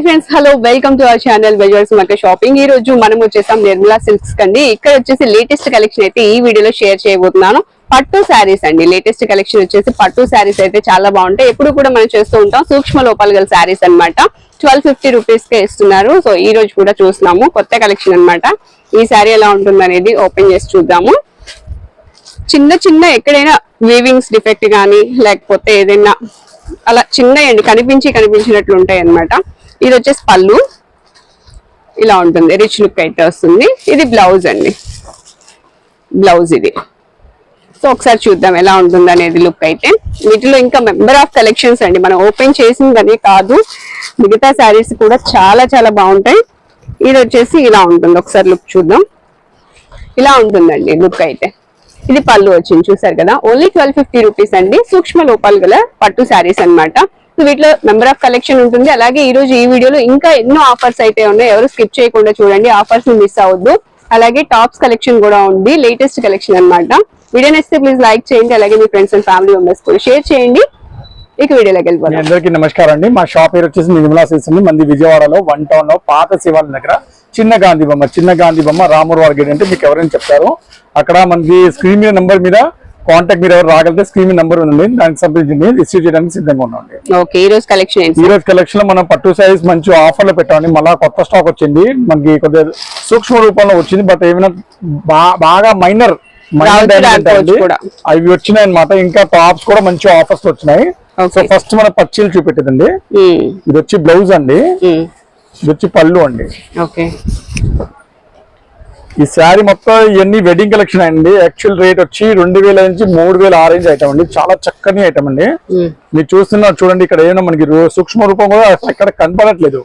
Hi friends hello welcome to our channel bazaars market shopping ఈ రోజు మనం వచ్చేసాం నిర్మలా సిల్క్స్ కండి. ఇక్కడ వచ్చేసి లేటెస్ట్ కలెక్షన్ అయితే ఈ వీడియోలో షేర్ చేయబోతున్నాను. పట్టు శారీస్ అండి. లేటెస్ట్ కలెక్షన్ వచ్చేసి పట్టు శారీస్ అయితే చాలా బాగుంటాయి. ఎప్పుడు కూడా మనం చేస్తూ ఉంటాం. సూక్ష్మ లోపాలు గల శారీస్ అన్నమాట. ట్వెల్వ్ ఫిఫ్టీ రూపీస్ కే ఇస్తున్నారు. సో ఈ రోజు కూడా చూస్తున్నాము. కొత్త కలెక్షన్ అన్నమాట. ఈ శారీ ఎలా ఉంటుంది అనేది ఓపెన్ చేసి చూద్దాము. చిన్న చిన్న ఎక్కడైనా వీవింగ్స్ డిఫెక్ట్ కానీ లేకపోతే ఏదైనా అలా చిన్నయండి కనిపించి కనిపించినట్లు ఉంటాయి అనమాట ఇది వచ్చేసి పళ్ళు. ఇలా ఉంటుంది రిచ్ లుక్ అయితే వస్తుంది. ఇది బ్లౌజ్ అండి. బ్లౌజ్ ఇది. సో ఒకసారి చూద్దాం ఎలా ఉంటుంది అనేది లుక్ అయితే. వీటిలో ఇంకా మెంబర్ ఆఫ్ కలెక్షన్స్ అండి. మనం ఓపెన్ చేసిందనే కాదు. మిగతా శారీస్ కూడా చాలా చాలా బాగుంటాయి. ఇది వచ్చేసి ఇలా ఉంటుంది. ఒకసారి లుక్ చూద్దాం. ఇలా ఉంటుందండి లుక్ అయితే. ఇది పళ్ళు వచ్చింది. చూసారు కదా? ఓన్లీ ట్వెల్వ్ ఫిఫ్టీ రూపీస్ అండి. సూక్ష్మ లోపాలు గల పట్టు శారీస్ అన్నమాట. వీటిలో నెంబర్ ఆఫ్ కలెక్షన్ ఉంటుంది. అలాగే ఈ రోజు ఈ వీడియోలో ఇంకా ఎన్నో ఆఫర్స్ అయితే ఉన్నాయి. ఎవరు స్కిప్ చేయకుండా చూడండి. ఆఫర్స్ మిస్ అవ్వద్దు. అలాగే టాప్స్ కలెక్షన్ కూడా ఉంది. లేటెస్ట్ కలెక్షన్ అన్నమాట. వీడియో నచ్చితే ప్లీజ్ లైక్ చేయండి. అలాగే మీ ఫ్రెండ్స్ అండ్ ఫ్యామిలీ మెంబర్స్ కూడా షేర్ చేయండి. ఇక వీడియోలోకి మీ వెళ్ళిపోతాం అందరికీ నమస్కారం అండి. మా షాప్ పేరు వచ్చేసి నిర్మలా సిల్స్ అండి మంది విజయవాడలో వన్ టౌన్లో పాత శివాలయం దగ్గర చిన్న గాంధీ బొమ్మ చిన్న గాంధీ బొమ్మ రాముడు వారి అంటే మీకు ఎవరైనా చెప్తారు. అక్కడ మనకి స్క్రీన్ మీద నెంబర్ మీద కాంటాక్ట్ మీరు ఎవరు రాగలితే స్క్రీన్ నంబర్ ఉంది దానికి సంబంధించి రిసీవ్ చేయడానికి సిద్ధంగా ఉన్నాండి ఓకే ఈ రోజు కలెక్షన్ ఈ రోజు కలెక్షన్లో మనం పట్టు సారీస్ మంచి ఆఫర్లు పెట్టామండి. మళ్ళా కొత్త స్టాక్ వచ్చింది. మనకి కొద్దిగా సూక్ష్మ రూపంలో వచ్చింది. బట్ ఏమైనా బాగా మైనర్. అవి వచ్చినాయి అనమాట ఇంకా టాప్స్ కూడా మంచి ఆఫర్స్ వచ్చినాయి. సో. ఫస్ట్ మన పచ్చీలు చూపెట్టదండి. ఇది వచ్చి బ్లౌజ్ అండి. ఇది వచ్చి పళ్ళు అండి. ఓకే. ఈ శారీ మొత్తం ఇవన్నీ వెడ్డింగ్ కలెక్షన్ అండి. యాక్చువల్ రేట్ వచ్చి రెండు వేల నుంచి మూడు వేల ఆరేంజ్ ఐటమ్ అండి. చాలా చక్కని ఐటమ్ అండి. మీరు చూస్తున్నారు చూడండి ఇక్కడ ఏమైనా మనకి సూక్ష్మ రూపం కూడా ఎక్కడ కనపడట్లేదు.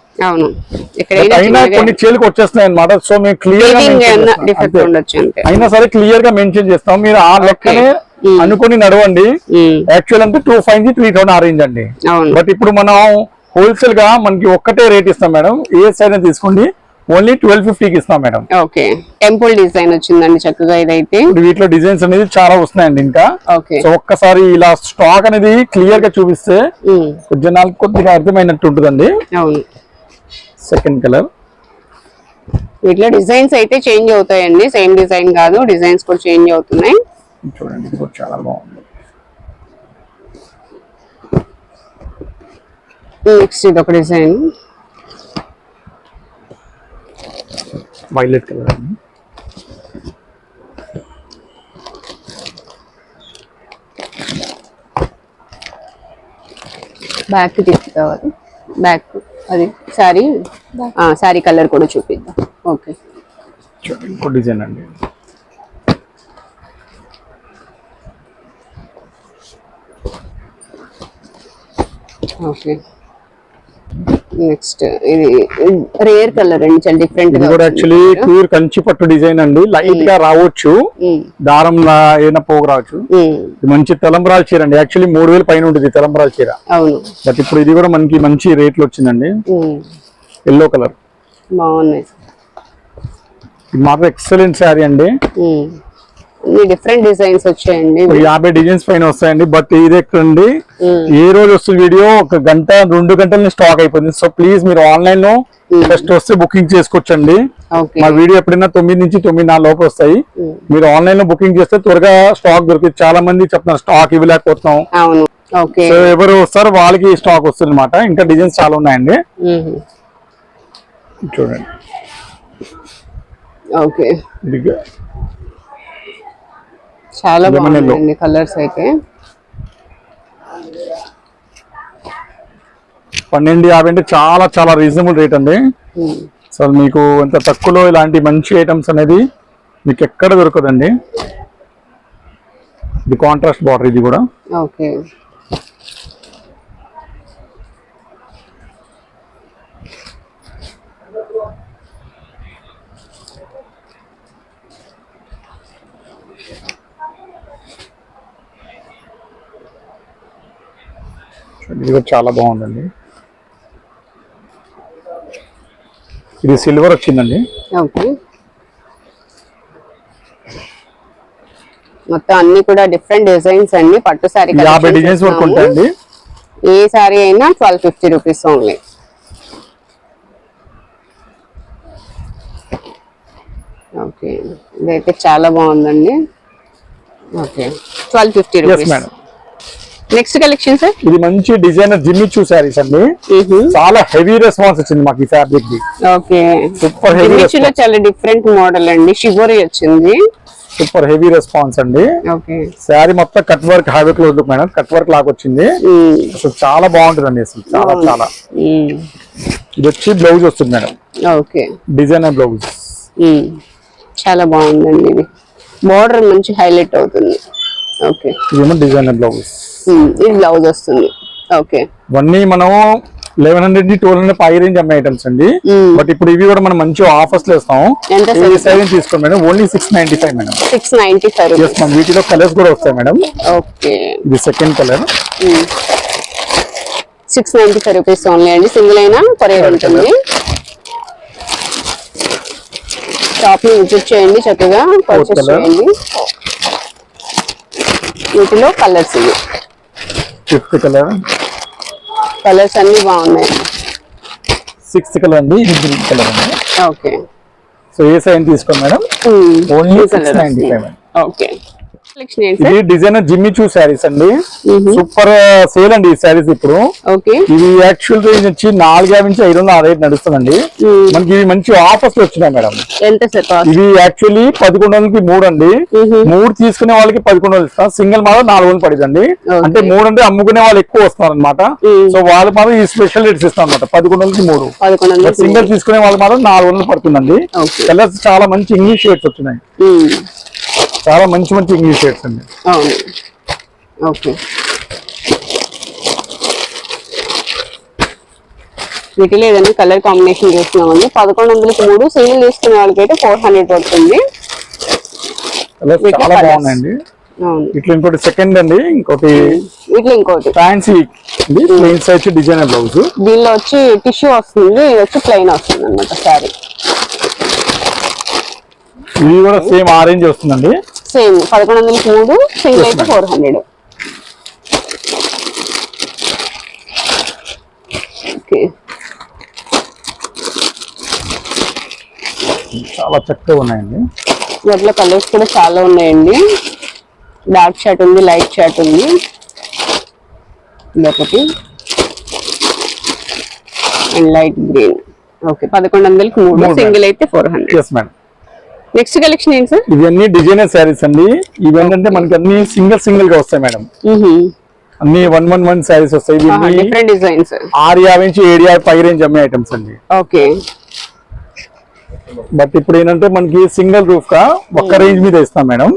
అయినా కొన్ని చేలుకు వచ్చేస్తున్నాయి అనమాట సో మేము క్లియర్గా అయినా సరే క్లియర్గా మెన్షన్ చేస్తాం. మీరు ఆ లెక్కనే. అనుకుని నడవండి. యాక్చువల్ అంటే టూ ఫైవ్ నుంచి త్రీ థౌసండ్ ఆరేంజ్ అండి. బట్ ఇప్పుడు మనం హోల్సేల్గా మనకి ఒక్కటే రేట్ ఇస్తాం మేడం. ఏ సైజ్ తీసుకోండి. ఓన్లీ ట్వెల్వ్ ఫిఫ్టీకి ఇస్తాం మేడం. ఓకే. టెంపుల్ డిజైన్ వచ్చిందండి చక్కగా ఇదైతే. వీటిలో డిజైన్స్ అనేది చాలా వస్తున్నాయండి ఇంకా. ఓకే. సో ఒక్కసారి ఇలా స్టాక్ అనేది క్లియర్గా చూపిస్తే జనాలకు కొద్దిగా అర్థమైనట్టు ఉంటుందండి. అవును. సెకండ్ కలర్ వీటిలో డిజైన్స్ అయితే చేంజ్ అవుతాయండి. సేమ్ డిజైన్ కాదు డిజైన్స్ కూడా చేంజ్ అవుతున్నాయి. చూడండి చాలా బాగుంది. నెక్స్ట్ ఇది ఒక డిజైన్. Violet colour. అండి బ్యాక్ తిప్పి కావాలి. బ్యాక్ అది సారీ సారీ కలర్ కూడా చూపిద్దాం. ఓకే చూడండి ఇంకో డిజైన్ అండి. ఓకే నెక్స్ట్ ఇది రేర్ కలర్ అండి చాలా డిఫరెంట్ ఇది కూడా యాక్చువల్లీ ప్యూర్ కంచి పట్టు డిజైన్ అండి. లైట్గా రావచ్చు. దారం లా ఏదైనా పోగు రావచ్చు. ఇది మంచి తెలంబరాల చీర అండి. యాక్చువల్లీ మూడు వేలు పైన ఉంటుంది తెలంబరాల చీర. అవును. బట్ ఇప్పుడు ఇది కూడా మనకి మంచి రేట్లు వచ్చిందండి. ఎల్లో కలర్ బాగున్నాయి. ఇది మాత్రం ఎక్సలెంట్ శారీ అండి. డిఫరెంట్ డిజైన్స్ వచ్చాయండి. యాభై డిజైన్స్ పైన వస్తాయండి. బట్ ఇది ఎక్కడండి? ఏ రోజు వస్తుంది వీడియో ఒక గంట రెండు గంటల స్టాక్ అయిపోయింది. సో ప్లీజ్ మీరు ఆన్లైన్లో ఫస్ట్ వస్తే బుకింగ్ చేసుకోవచ్చండి. మా వీడియో ఎప్పుడైనా తొమ్మిది నుంచి తొమ్మిది నాలుగు లోపు వస్తాయి. మీరు ఆన్లైన్లో బుకింగ్ చేస్తే త్వరగా స్టాక్ దొరుకుతుంది చాలా మంది చెప్తున్నారు స్టాక్ ఇవ్వలేకపోతున్నాం. సో ఎవరు వస్తారో వాళ్ళకి స్టాక్ వస్తుంది అనమాట ఇంకా డిజైన్స్ చాలా ఉన్నాయండి. చూడండి. ఓకే. చాలా. బాగున్నాయండి కలర్స్ అయితే. పన్నెండు యాభై అంటే చాలా చాలా రీజనబుల్ రేట్ అండి. అసలు మీకు ఇంత తక్కువలో ఇలాంటి మంచి ఐటమ్స్ అనేది మీకు ఎక్కడ దొరకదండి. ఇది కాంట్రాస్ట్ బార్డర్ ఇది కూడా. ఓకే. ఇది కూడా చాలా బాగుందండి. ఇది సిల్వర్ వచ్చిందండి. మొత్తం అన్ని కూడా డిఫరెంట్ డిజైన్స్ అండి. పట్టు సారీ యాభై డిజైన్స్ వరకు ఉంటాయండి. ఏ సారీ అయినా twelve fifty rupees only okay. ఇదైతే చాలా బాగుందండి. Okay. Twelve fifty rupees madam next collection sir ఇది మంచి డిజైనర్ జిమ్మిచూ శారీస్ అండి. చాలా హెవీ రెస్పాన్స్ వచ్చింది మాకు ఈ ఫ్యాబ్రిక్ ది. ఓకే. సూపర్ హెవీ లో చాలా డిఫరెంట్ మోడల్ అండి. షిబోరి వచ్చింది. సూపర్ హెవీ రెస్పాన్స్ అండి. ఓకే. శారీ మొత్తం cut work heavy close madam cut work లాగా వచ్చింది. అసలు చాలా బాగుంటుందండి అసలు. చాలా చాలా. ఇది వచ్చి బ్లౌజ్ వస్తుంది మేడం ఓకే. డిజైనర్ బ్లౌజ్ చాలా బాగుందండి ఇది. బోర్డర్ మంచి హైలైట్ అవుతుంది. ఓకే. ఇదేమో డిజైనర్ బ్లౌజ్ ఇది బ్లౌజ్ వస్తుంది. ఓకే. ఇవన్నీ మనం లెవెన్ హండ్రెడ్ని ట్వెల్వ్ హండ్రెడ్ పై రేంజ్ అమ్మే ఐటమ్స్ అండి. బట్ ఇప్పుడు ఇవి కూడా మనం మంచి ఆఫర్స్లో ఇస్తాం. ఈ సైజ్ తీసుకోండి madam. Only six ninety five madam. Six ninety five వీటిలో కలర్స్ కూడా వస్తాయి మేడం. ఓకే. ఇది second colour six ninety five rupees only అండి. సింగిల్ అయినా కొరియర్ ఉంటుంది. షాప్ని విజిట్ చేయండి చక్కగా. పర్చేస్. చేయండి. వీటిలో కలర్స్ ఇవి. Fifth colour? కలర్స్ అన్ని బాగున్నాయి. సిక్స్త్ కలర్ అండి ఇది గ్రీన్ కలర్ అండి ఓకే. సో ఏ సైజ్ తీసుకోండి madam? Only six ninety five okay. ఇది డిజైనర్ జిమ్మి చూ శారీస్ అండి. సూపర్ సేల్ అండి ఈ శారీస్ ఇప్పుడు. ఇవి యాక్చువల్ రేంజ్ వచ్చి నాలుగు నుంచి ఐదు వందల రేట్ నడుస్తుందండి. మనకి ఇవి మంచి ఆఫర్స్ వచ్చినాయి మేడం. ఇవి యాక్చువల్లీ పదకొండు వందలకి మూడు అండి. మూడు తీసుకునే వాళ్ళకి పదకొండు వందలు ఇస్తాం. సింగిల్ మాత్రం నాలుగు వందలు పడిందండి Okay. అంటే మూడు అంటే అమ్ముకునే వాళ్ళు ఎక్కువ వస్తున్నారు అనమాట సో వాళ్ళకి మాత్రం ఈ స్పెషల్ రేట్స్ ఇస్తాం అనమాట పదకొండు వందలకి మూడు సింగిల్ తీసుకునే వాళ్ళకి మాత్రం నాలుగు వందలు పడుతుందండి. కలర్స్ చాలా మంచి ఇంగ్లీష్ షేడ్స్ వచ్చినాయి. చాలా మంచి మంచి ఇంగ్లీష్ షేడ్స్ అండి. అవును. ఓకే. వీటిలో ఏదైనా కలర్ కాంబినేషన్ చూస్తున్నామండి. పదకొండు వందలకి మూడు సింగిల్ తీసుకునే వాళ్ళకి అయితే ఫోర్ హండ్రెడ్ పడుతుంది. చాలా. బాగున్నాయండి. అవును. ఇట్లా ఇంకోటి సెకండ్ అండి ఇంకోటి వీటిలో ఇంకోటి. Fancy plain size designer blouse దీనిలో వచ్చి టిష్యూ వస్తుంది ఇది వచ్చి ప్లెయిన్ వస్తుంది అనమాట శారీ ఇది కూడా సేమ్ ఆరెంజ్ వస్తుందండి. సేమ్ పదకొండు వందలకి మూడు సింగిల్ అయితే. Four hundred. ఓకే. చాలా చక్కగా ఉన్నాయండి. వాటిలో కలర్స్ కూడా చాలా ఉన్నాయండి. డార్క్ షర్ట్ ఉంది లైట్ షర్ట్ ఉంది. ఇదొకటి అండ్ లైట్ గ్రీన్. ఓకే పదకొండు వందలకి మూడు. సింగిల్ అయితే ఫోర్ హండ్రెడ్. నెక్స్ట్ కలెక్షన్ ఏంటి సార్ ఇవన్నీ డిజైనర్ శారీస్ అండి. ఇవేంటంటే మనకి అన్ని సింగిల్ సింగిల్గా వస్తాయి మేడం. అన్ని వన్ వన్ వన్ శారీస్ వస్తాయి. డిఫరెంట్ డిజైన్స్ ఆరు యాభై నుంచి ఏడు యాభై పై రేంజ్ అమ్మే ఐటమ్స్ అండి. ఓకే బట్ ఇప్పుడు ఏంటంటే మనకి సింగిల్ రూఫ్గా ఒక్క రేంజ్ మీద ఇస్తాం మేడం.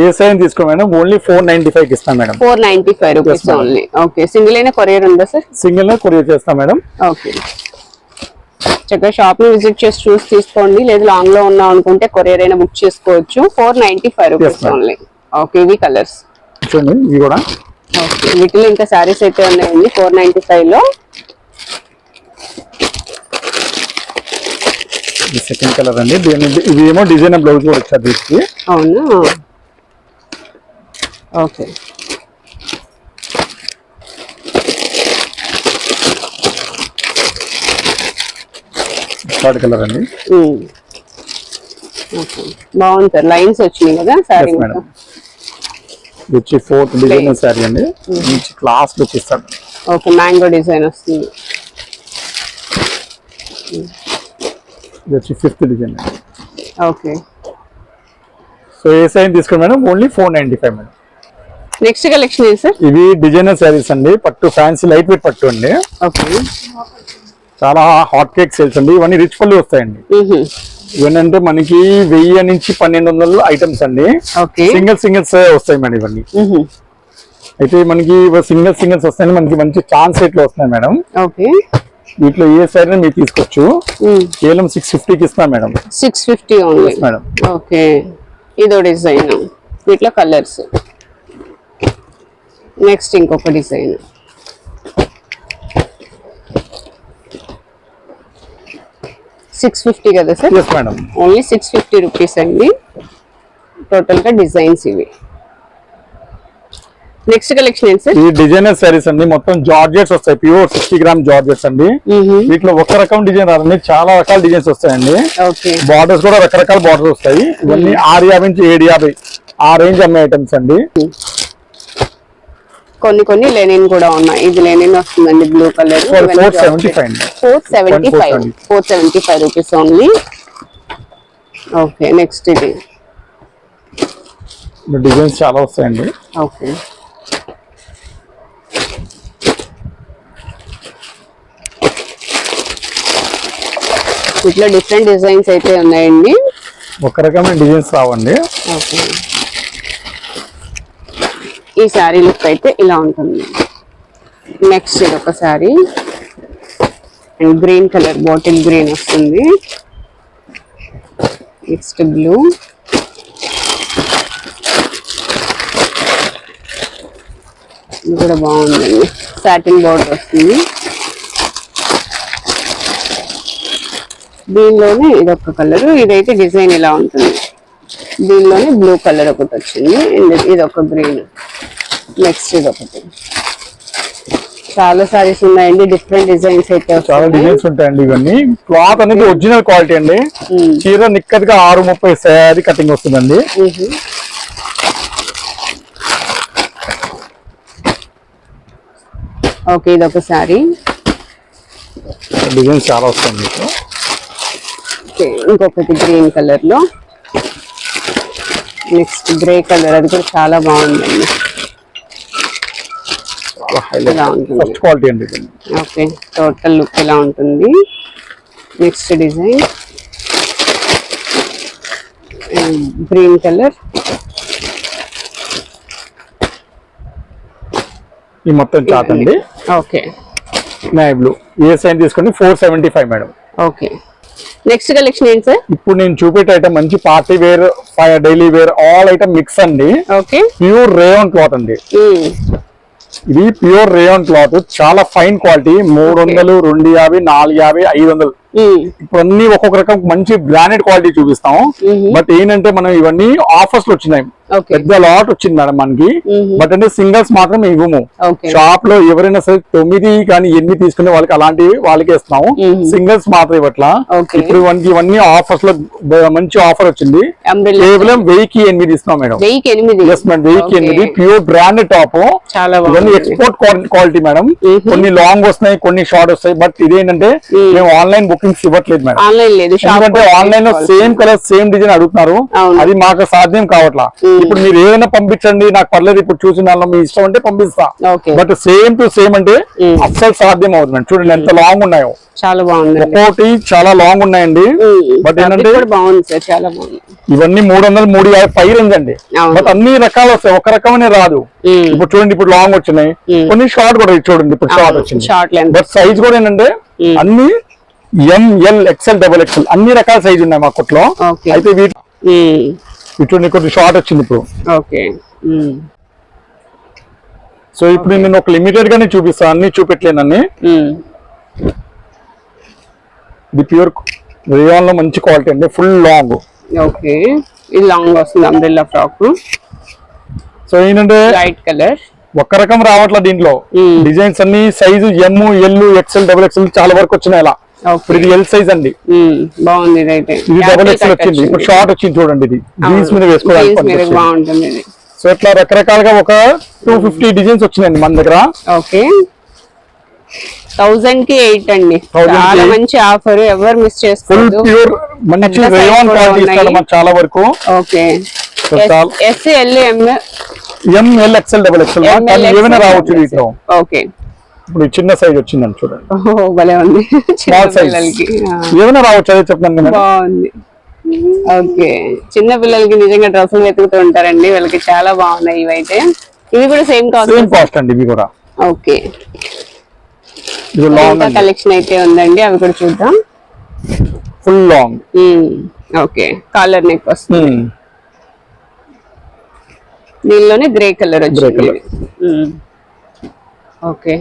ఏ సైజ్ తీసుకో madam only four ninety five ఇస్తాం madam. Four ninety five rupees. Only okay single అయినా కొరియర్ ఉందా సార్ సింగిల్ కొరియర్ చేస్తాం మేడం. ఓకే చక్కగా షాప్ని విజిట్ చేసి చూసి తీసుకోండి. లేదు లాంగ్లో ఉన్నాం అనుకుంటే కొరియర్ అయినా బుక్ చేసుకోవచ్చు. Four ninety five rupees. Only okay ఇవి కలర్స్ చూడండి ఇవి కూడా. ఓకే వీటిలో ఇంకా శారీస్ అయితే ఉన్నాయండి ఫోర్ నైన్టీ ఫైవ్లో సెకండ్ కలర్ అండి. ఇది ఏమో డిజైనర్ బ్లౌజ్ కూడా వచ్చారు దీనికి. అవునా? ఓకే థర్డ్ కలర్ అండి బాగుంది సార్. లైన్స్ వచ్చినాయి కదా ఎస్ మేడం ఇది వచ్చి ఫోర్త్ డిజైనర్ శారీ అండి. మంచి క్లాస్ లుక్ ఇస్తాడు ఓకే మ్యాంగో డిజైన్ వస్తుంది. ఇది వచ్చి ఫిఫ్త్ డిజైన్ ఓకే. సో ఏ సైజ్ తీసుకోండి madam only four ninety five madam next collection ఏంటి సార్? ఇవి డిజైనర్ శారీస్ అండి. పట్టు ఫ్యాన్సీ లైట్ వెయిట్ పట్టు అండి. ఓకే. చాలా హాట్ కేక్ సేల్స్ అండి. ఇవన్నీ రిచ్ పళ్ళు వస్తాయండి. ఇవన్నీ మనకి వెయ్యి నుంచి పన్నెండు వందల ఐటమ్స్ అండి. ఓకే. సింగిల్ సింగిల్స్ వస్తాయి మేడం ఇవన్నీ. అయితే మనకి సింగిల్ సింగిల్స్ వస్తాయని మనకి మంచి ఛాన్స్ రేట్లు వస్తున్నాయి మేడం. ఓకే. వీటిలో ఏ సైడ్ మీరు తీసుకోవచ్చు. కేవలం సిక్స్ ఫిఫ్టీకి ఇస్తాం madam. Six fifty madam. Okay. ఇదో డిజైన్ వీటిలో కలర్స్ నెక్స్ట్ ఇంకొక డిజైన్ సిక్స్ ఫిఫ్టీ కదా sir? Madam only six fifty rupees అండి. టోటల్గా డిజైన్స్ ఇవి. నెక్స్ట్ కలెక్షన్ ఏంటి సార్? ఈ డిజైనర్ సారీస్ అండి. మొత్తం జార్జెట్స్ వస్తాయి. ప్యూర్ సిక్స్టీ గ్రామ్ జార్జెట్స్ అండి. వీటిలో ఒక రకం డిజైన్ రాదండి చాలా రకాల డిజైన్స్ వస్తాయండి. ఓకే. బార్డర్స్ కూడా రకరకాల బార్డర్స్ వస్తాయి. ఇవన్నీ ఆరు యాభై నుంచి ఏడు యాభై. ఆ రేంజ్ అమ్మే ఐటమ్స్ అండి. కొన్ని కొన్ని లెనిన్ కూడా ఉన్నాయి. ఇది లెనిన్ వస్తుందండి blue colour four seventy five అండి. Four seventy five 475. Four seventy five rupees only okay next ఇది. డిజైన్స్ చాలా వస్తాయండి. ఓకే ఇట్లా డిఫరెంట్ డిజైన్స్ అయితే ఉన్నాయండి. ఒక రకమైన డిజైన్స్ రావండి. ఓకే ఈ శారీ లుక్ అయితే ఇలా ఉంటుంది. నెక్స్ట్ ఇది ఒక sari. And green colour bottle green వస్తుంది. నెక్స్ట్ బ్లూ ఇది కూడా బాగుందండి. సాటిన్ బోర్డర్ వస్తుంది. దీనిలోనే ఇదొక కలర్. ఇదైతే డిజైన్ ఇలా ఉంటుంది. దీనిలోనే బ్లూ కలర్ ఒకటి వచ్చింది. ఇది ఒక గ్రీన్ నెక్స్ట్ ఇది ఒకటి. చాలా సారీస్ ఉన్నాయండి డిఫరెంట్ డిజైన్స్ అయితే చాలా డిజైన్స్ ఉంటాయండి ఇవన్నీ. క్లాత్ అనేది ఒరిజినల్ క్వాలిటీ అండి. చీర నిక్కదిగా ఆరు ముప్పై శారీ కటింగ్ వస్తుందండి. ఓకే ఇది ఒక సారీ డిజైన్స్ చాలా వస్తాయి మీకు. ఓకే ఇంకొకటి గ్రీన్ కలర్లో. నెక్స్ట్ గ్రే కలర్ అది కూడా చాలా బాగుందండి. ఇలా ఉంటుంది. ఫస్ట్ క్వాలిటీ అండి. ఓకే టోటల్ లుక్ ఇలా ఉంటుంది? నెక్స్ట్ డిజైన్ గ్రీన్ కలర్ ఈ మొత్తం చాట్ అండి. ఓకే నాయ్ బ్లూ ఏ సైన్ తీసుకోండి? Four seventy five madam okay next collection ఏంటి సార్ ఇప్పుడు నేను చూపెట్టే ఐటమ్ మంచి party wear daily wear all item mix అండి. ఓకే ప్యూర్ రేయాన్ క్లాత్ అండి. ఇది ప్యూర్ రేయాన్ క్లాత్ చాలా ఫైన్ క్వాలిటీ మూడు వందలు రెండు యాభై నాలుగు యాభై ఐదు వందలు ఇప్పుడు అన్ని ఒక్కొక్క రకం మంచి బ్రాండెడ్ క్వాలిటీ చూపిస్తాం బట్ ఏంటంటే మనం ఇవన్నీ ఆఫర్స్లో వచ్చినాయి. పెద్ద లాట్ వచ్చింది మేడం మనకి. బట్ అంటే సింగిల్స్ మాత్రం ఇవ్వము. షాప్లో ఎవరైనా సరే తొమ్మిది కానీ ఎనిమిది తీసుకునే వాళ్ళకి అలాంటివి వాళ్ళకి ఇస్తున్నాము సింగిల్స్ మాత్రం ఇవ్వట్లా. ఇప్పుడు మనకి ఇవన్నీ ఆఫర్స్లో మంచి ఆఫర్ వచ్చింది. కేవలం వెయ్యికి ఎనిమిది ఇస్తున్నాం మేడం. ఎస్ మేడం వెయ్యికి. ఎనిమిది. ప్యూర్ బ్రాండెడ్ టాప్ ఇవన్నీ ఎక్స్పోర్ట్ క్వాలిటీ మేడం. కొన్ని లాంగ్ వస్తున్నాయి కొన్ని షార్ట్ వస్తాయి. బట్ ఇదేంటంటే మేము. ఆన్లైన్ బుకింగ్స్ ఇవ్వట్లేదు మేడం. ఎందుకంటే ఆన్లైన్లో సేమ్ కలర్ సేమ్ డిజైన్ అడుగుతున్నారు. అది మాకు సాధ్యం కావట్లా. ఇప్పుడు మీరు ఏదైనా పంపించండి నాకు పర్లేదు ఇప్పుడు చూసిన దానిలో మీ ఇష్టం అంటే పంపిస్తా. బట్ సేమ్ టు సేమ్ అంటే అస్సలు సాధ్యం అవుతుంది చూడండి ఎంత లాంగ్ ఉన్నాయో. చాలా బాగుందండి ఒక్కోటి చాలా లాంగ్ ఉన్నాయండి. బట్ ఏంటంటే బాగుంది చాలా బాగుంది. ఇవన్నీ మూడు వందలు మూడు యాభై పై రేంజ్ అండి. బట్ అన్ని రకాలు వస్తాయి ఒక రకమనే రాదు. ఇప్పుడు చూడండి ఇప్పుడు లాంగ్ వచ్చినాయి. కొన్ని షార్ట్ కూడా చూడండి ఇప్పుడు షార్ట్ వచ్చింది. బట్ సైజ్ కూడా ఏంటంటే అన్ని ఎంఎల్ ఎక్స్ఎల్ డబుల్ ఎక్స్ఎల్ అన్ని రకాల సైజ్ ఉన్నాయి మా కొట్లో. అయితే వీటి ఇటు కొంచెం షార్ట్ వచ్చింది ఇప్పుడు. ఓకే. సో ఇప్పుడు నేను ఒక లిమిటెడ్ గానే చూపిస్తాను అన్ని చూపెట్టలేనని ఇది ప్యూర్ రియాన్లో మంచి క్వాలిటీ అండి ఫుల్ లాంగ్ ఓకే. ఇది లాంగ్ వస్తుంది అంబ్రెల్లా ఫ్రాక్ సో ఏంటంటే లైట్ కలర్ ఒక్క రకం రావట్లే దీంట్లో. డిజైన్స్ అన్ని size M L XL double XL చాలా వరకు వచ్చినాయి ఇలా ఓకే ఇప్పుడు ఇది ఎల్ సైజ్ అండి. బాగుంది ఇది డబుల్ ఎక్స్ఎల్ వచ్చింది. ఇప్పుడు షార్ట్ వచ్చింది చూడండి ఇది. జీన్స్ మీద వేసుకోవడానికి. బాగుంటుంది సో ఇట్లా రకరకాలుగా ఒక టూ ఫిఫ్టీ డిజైన్స్ వచ్చినాయండి మన దగ్గర. ఓకే థౌజండ్కి ఎయిట్ అండి. 1000 కి చాలా. మంచి ఆఫర్ ఎవరు మిస్ చేసుకోవద్దు మంచి క్వాలిటీ ఇస్తాడు. మనకు చాలా వరకు. ఓకే సో చాలా- S L M M L XL double XL రావచ్చు ఓకే ఇప్పుడు చిన్న సైజ్ వచ్చిందండి చూడండి. భలే ఉంది. స్మాల్ సైజ్ ఏమైనా రావచ్చు? అదే కదా బాగుంది. ఓకే. చిన్న పిల్లలకి నిజంగా డ్రెస్సులు వెతుకుతూ ఉంటారండి. వీళ్ళకి చాలా బాగున్నాయి ఇవైతే. ఇవి కూడా సేమ్ కాస్ట్ సేమ్ కాస్ట్ అండి ఇవి కూడా. ఓకే. కలెక్షన్ అయితే ఉందండి. అవి కూడా చూద్దాం. Full long okay. Collar neck వస్తుంది. దీనిలోనే గ్రే కలర్ వచ్చింది. ఓకే.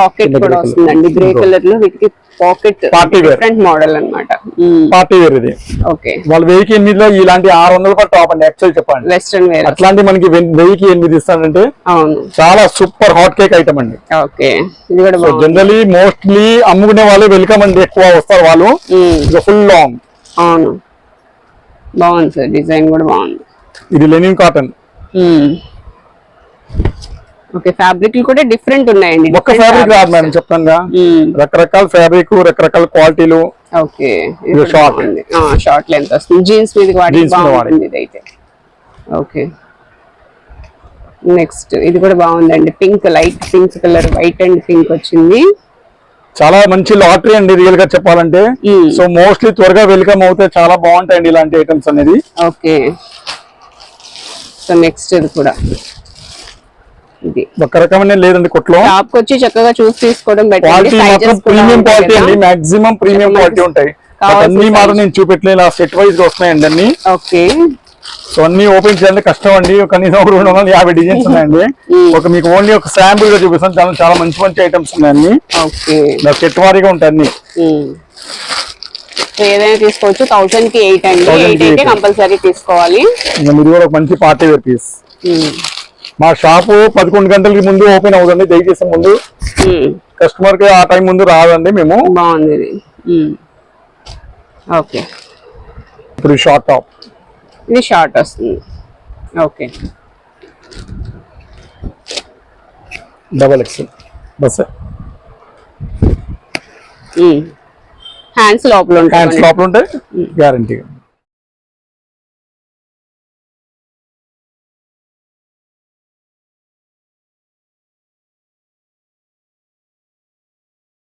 పాకెట్ కూడా. వస్తుందండి. గ్రే కలర్లో వీటికి పాకెట్. డిఫరెంట్ మోడల్ అన్నమాట. పార్టీ వేర్ ఇది. ఓకే వాళ్ళ వెయ్యికి ఎనిమిదిలో ఇలాంటి ఆరు వందల రూపాయలు టాప్ అండి. యాక్చువల్ చెప్పండి. వెస్ట్రన్ వేర్ అట్లాంటి మనకి వెయ్యికి ఎనిమిది ఇస్తానంటే అవును. చాలా సూపర్ హాట్ కేక్ ఐటమ్ అండి. ఓకే ఇది కూడా జనరలీ మోస్ట్లీ అమ్ముకునే వాళ్ళు వెల్కమ్ అండి. ఎక్కువ వస్తారు వాళ్ళు. ఫుల్ లాంగ్ అవును. బాగుంది సార్. డిజైన్ కూడా బాగుంది. ఇది లెనిన్ కాటన్. ఓకే ఫ్యాబ్రిక్ కూడా డిఫరెంట్ ఉన్నాయండి different ఫ్యాబ్రిక్ రాదు. మేడం చెప్తాను. రకరకాల ఫ్యాబ్రిక్ రకరకాల క్వాలిటీలు ఓకే ఇది short. షార్ట్ లెంత్ వస్తుంది. జీన్స్ మీద బాగుంటుంది ఇది అయితే ఓకే. నెక్స్ట్ ఇది కూడా బాగుందండి. Pink light pink colour white and pink వచ్చింది. చాలా మంచి లాటరీ అండి రియల్గా చెప్పాలంటే. సో మోస్ట్లీ త్వరగా వెల్కమ్ అవుతే చాలా బాగుంటాయండి ఇలాంటి ఐటమ్స్ అనేది ఓకే. సో నెక్స్ట్ ఇది కూడా. ఇది. ఒక రకమైన లేదండి కొట్లో. షాప్ వచ్చి చక్కగా చూసి తీసుకోవడం బెటర్ ప్రీమియం క్వాలిటీ అండి. మాక్సిమం ప్రీమియం క్వాలిటీ ఉంటాయి. అన్ని మాత్రం. నేను చూపెట్టలేను. ఆ సెట్ వైజ్గా వస్తున్నాయండి అన్ని. ఓకే. సో అన్ని ఓపెన్ చేయాలంటే కష్టం అండి. కనీసం ఒక రెండు వందల యాభై డిజైన్స్ ఉన్నాయండి. ఒక మీకు ఓన్లీ ఒక శాంపుల్గా చూపిస్తాను. చాలా చాలా మంచి మంచి ఐటమ్స్ ఉన్నాయి అన్ని ఓకే. నా సెట్ వారీగా ఉంటాయి అన్ని. ఏదైనా తీసుకోవచ్చు. థౌసండ్కి ఎయిట్ అండి. 1000 ఎయిట్కి అయితే 8. కంపల్సరీ తీసుకోవాలి మీరు కూడా ఒక మంచి పార్టీ వేర్ పీస్. మా షాపు పదకొండు గంటలకి ముందు ఓపెన్ అవుతుంది దయచేసి ముందు. కస్టమర్కి ఆ టైం ముందు రాదండి మేము. బాగుంది. ఓకే. ఇప్పుడు షార్ట్ టాప్. ఇది షార్ట్ వస్తుంది. Okay. Double XL. Bus. Hands లోపల హ్యాండ్స్ ఉంటాయి లోపల ఉంటాయి. గ్యారంటీగా